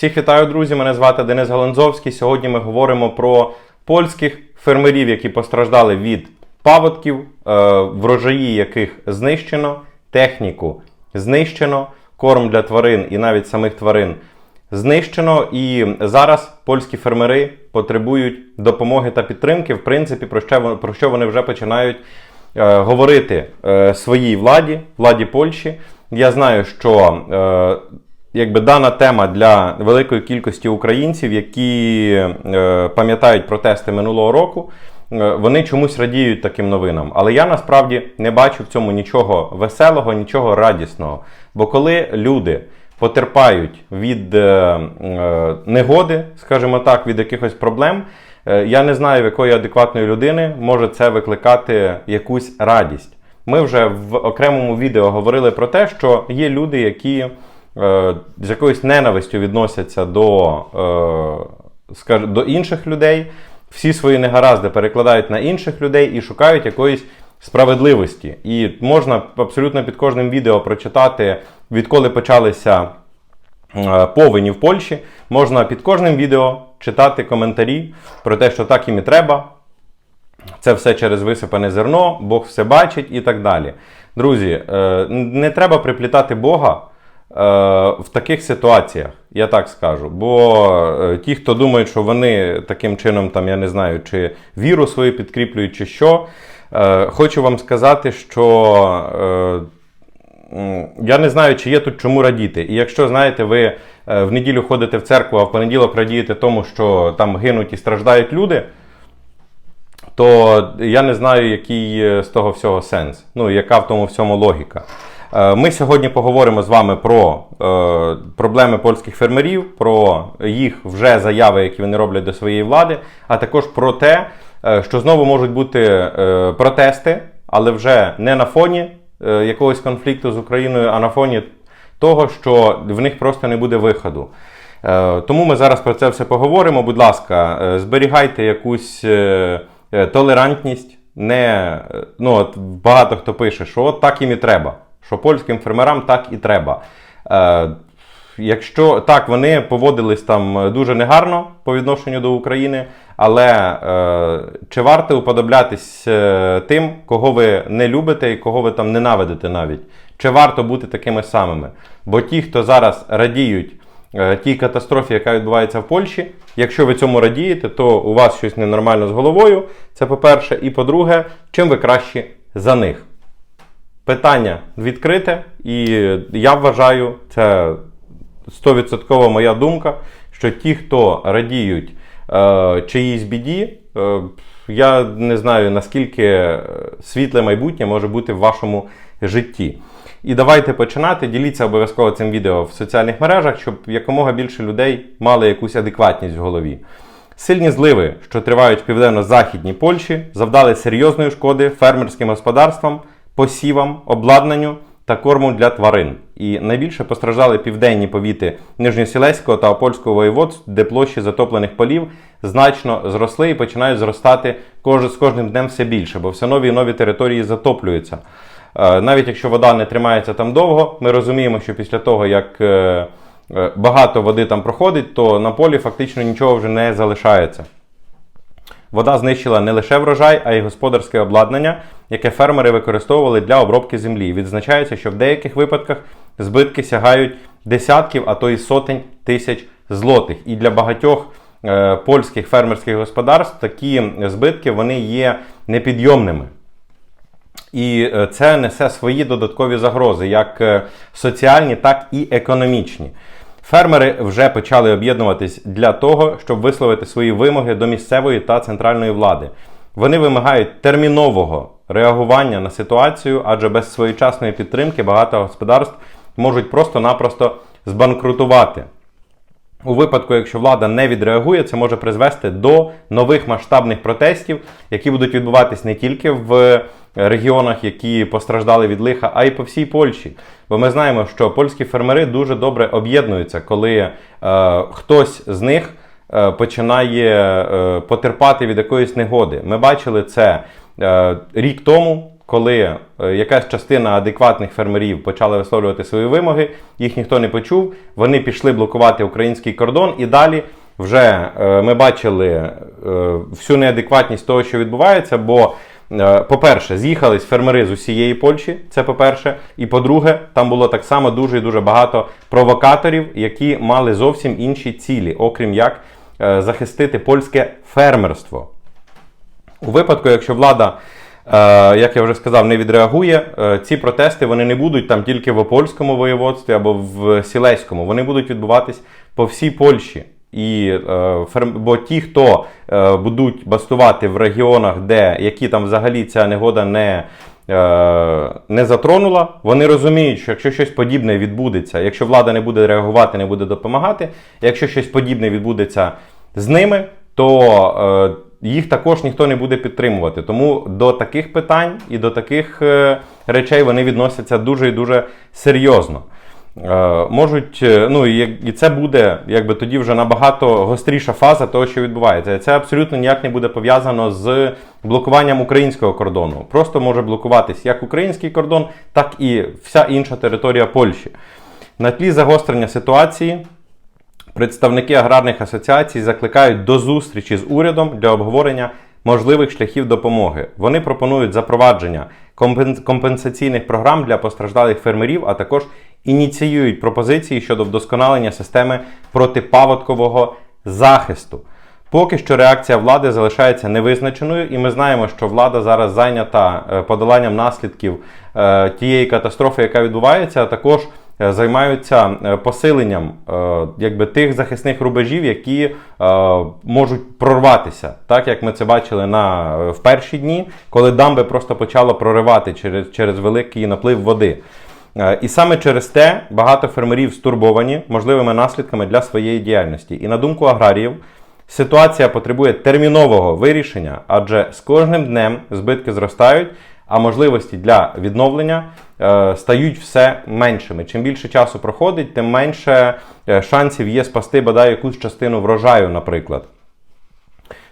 Всіх вітаю, друзі! Мене звати Денис Галанзовський. Сьогодні ми говоримо про польських фермерів, які постраждали від паводків, е, врожаї яких знищено, техніку знищено, корм для тварин і навіть самих тварин знищено. І зараз польські фермери потребують допомоги та підтримки. В принципі, про що, вони вже починають е, говорити е, своїй владі, владі Польщі. Я знаю, що якби дана тема для великої кількості українців, які е, пам'ятають протести минулого року. е, Вони чомусь радіють таким новинам, але я насправді не бачу в цьому нічого веселого, нічого радісного. Бо коли люди потерпають від е, е, негоди, скажімо так, від якихось проблем, е, я не знаю, в якої адекватної людини може це викликати якусь радість. Ми вже в окремому відео говорили про те, що є люди, які з якоюсь ненавистю відносяться до, е, до інших людей, всі свої негаразди перекладають на інших людей і шукають якоїсь справедливості. І можна абсолютно під кожним відео прочитати, відколи почалися е, повені в Польщі, можна під кожним відео читати коментарі про те, що так їм і треба, це все через висипане зерно, Бог все бачить і так далі. Друзі, е, не треба приплітати Бога е, в таких ситуаціях, я так скажу. Бо е, ті, хто думають, що вони таким чином, там, я не знаю, чи віру свою підкріплюють, чи що, е, хочу вам сказати, що. е, Я не знаю, чи є тут чому радіти. І якщо знаєте, ви е, в неділю ходите в церкву, а в понеділок радієте тому, що там гинуть і страждають люди, то я не знаю, який е, з того всього сенс. Ну, яка в тому всьому логіка. Е, Ми сьогодні поговоримо з вами про е, проблеми польських фермерів, про їх вже заяви, які вони роблять до своєї влади, а також про те, е, що знову можуть бути протести, але вже не на фоні якогось конфлікту з Україною, а на фоні того, що в них просто не буде виходу. Тому ми зараз про це все поговоримо. Будь ласка, зберігайте якусь толерантність. Не, ну, от багато хто пише, що от так їм і треба, що польським фермерам так і треба. Е, Якщо так, вони поводились там дуже негарно по відношенню до України, але е, чи варто уподоблятись е, тим, кого ви не любите і кого ви там ненавидите навіть? Чи варто бути такими самими? Бо ті, хто зараз радіють е, тій катастрофі, яка відбувається в Польщі, якщо ви цьому радієте, то у вас щось ненормально з головою. Це по-перше. І по-друге, чим ви краще за них? Питання відкрите, і я вважаю, це 100% моя думка, що ті, хто радіють е, чиїсь біді, е, я не знаю наскільки світле майбутнє може бути в вашому житті. І давайте починати. Діліться обов'язково цим відео в соціальних мережах, щоб якомога більше людей мали якусь адекватність в голові. Сильні зливи, що тривають в південно-західній Польщі, завдали серйозної шкоди фермерським господарствам, посівам, обладнанню та корму для тварин. І найбільше постраждали південні повіти Нижньосілеського та Опольського воєводств, де площі затоплених полів значно зросли і починають зростати з кожним днем все більше, бо все нові і нові території затоплюються. Е, Навіть якщо вода не тримається там довго, ми розуміємо, що після того, як е, е, багато води там проходить, то на полі фактично нічого вже не залишається. Вода знищила не лише врожай, а й господарське обладнання, яке фермери використовували для обробки землі. Відзначається, що в деяких випадках збитки сягають десятків, а то й сотень тисяч злотих. І для багатьох е, польських фермерських господарств такі збитки вони є непідйомними. І е, це несе свої додаткові загрози, як е, соціальні, так і економічні. Фермери вже почали об'єднуватись для того, щоб висловити свої вимоги до місцевої та центральної влади. Вони вимагають термінового реагування на ситуацію, адже без своєчасної підтримки багато господарств можуть просто-напросто збанкрутувати. У випадку, якщо влада не відреагує, це може призвести до нових масштабних протестів, які будуть відбуватись не тільки в регіонах, які постраждали від лиха, а й по всій Польщі. Бо ми знаємо, що польські фермери дуже добре об'єднуються, коли е, хтось з них е, починає е, потерпати від якоїсь негоди. Ми бачили це е, рік тому, коли е, якась частина адекватних фермерів почала висловлювати свої вимоги, їх ніхто не почув. Вони пішли блокувати український кордон, і далі вже е, ми бачили е, всю неадекватність того, що відбувається. бо По-перше, з'їхались фермери з усієї Польщі, це по-перше. І по-друге, там було так само дуже і дуже багато провокаторів, які мали зовсім інші цілі, окрім як захистити польське фермерство. У випадку, якщо влада, як я вже сказав, не відреагує, е, ці протести вони не будуть там тільки в Опольському воєводстві або в Сілеському, вони будуть відбуватись по всій Польщі. І е, бо ті, хто е, будуть бастувати в регіонах, де які там взагалі ця негода не, е, не затронула, вони розуміють, що якщо щось подібне відбудеться, якщо влада не буде реагувати, не буде допомагати, якщо щось подібне відбудеться з ними, то е, їх також ніхто не буде підтримувати. Тому до таких питань і до таких е, речей вони відносяться дуже і дуже серйозно. Е, можуть, е, ну і, це буде якби тоді вже набагато гостріша фаза того, що відбувається. Це абсолютно ніяк не буде пов'язано з блокуванням українського кордону. Просто може блокуватись як український кордон, так і вся інша територія Польщі. На тлі загострення ситуації представники аграрних асоціацій закликають до зустрічі з урядом для обговорення можливих шляхів допомоги. Вони пропонують запровадження компенсаційних програм для постраждалих фермерів, а також ініціюють пропозиції щодо вдосконалення системи протипаводкового захисту. Поки що реакція влади залишається невизначеною, і ми знаємо, що влада зараз зайнята е, подоланням наслідків е, тієї катастрофи, яка відбувається, а також займаються е, посиленням е, якби, тих захисних рубежів, які е, можуть прорватися, так як ми це бачили на, е, в перші дні, коли дамби просто почало проривати через, через великий наплив води. Е, І саме через те багато фермерів стурбовані можливими наслідками для своєї діяльності. І на думку аграріїв, ситуація потребує термінового вирішення, адже з кожним днем збитки зростають, а можливості для відновлення е, стають все меншими. Чим більше часу проходить, тим менше е, шансів є спасти бодай якусь частину врожаю, наприклад.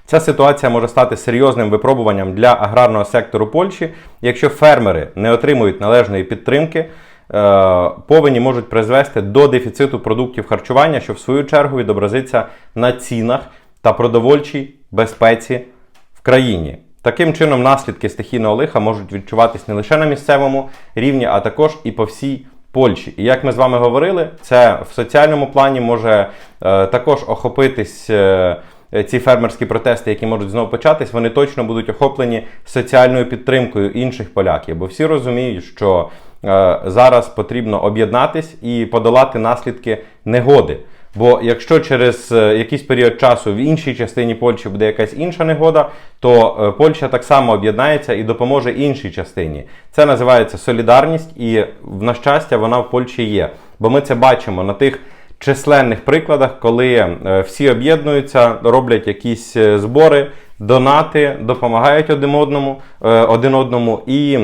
Ця ситуація може стати серйозним випробуванням для аграрного сектору Польщі, якщо фермери не отримують належної підтримки. е, Повені можуть призвести до дефіциту продуктів харчування, що в свою чергу відобразиться на цінах та продовольчій безпеці в країні. Таким чином, наслідки стихійного лиха можуть відчуватись не лише на місцевому рівні, а також і по всій Польщі. І як ми з вами говорили, це в соціальному плані може е, також охопитись. е, ці фермерські протести, які можуть знову початись, вони точно будуть охоплені соціальною підтримкою інших поляків, бо всі розуміють, що е, зараз потрібно об'єднатись і подолати наслідки негоди. Бо якщо через е, якийсь період часу в іншій частині Польщі буде якась інша негода, то е, Польща так само об'єднається і допоможе іншій частині. Це називається солідарність, і в на щастя вона в Польщі є. Бо ми це бачимо на тих численних прикладах, коли е, всі об'єднуються, роблять якісь збори, донати, допомагають один одному, один одному. І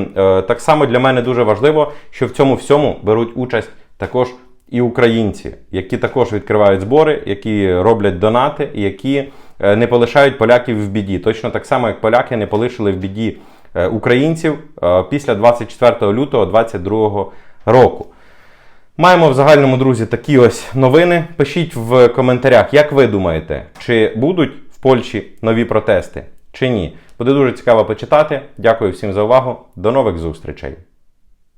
так само для мене дуже важливо, що в цьому всьому беруть участь також і українці, які також відкривають збори, які роблять донати, які е, не полишають поляків в біді. Точно так само, як поляки не полишили в біді е, українців е, після 24 лютого 2022 року. Маємо в загальному, друзі, такі ось новини. Пишіть в коментарях, як ви думаєте, чи будуть в Польщі нові протести, чи ні. Буде дуже цікаво почитати. Дякую всім за увагу. До нових зустрічей.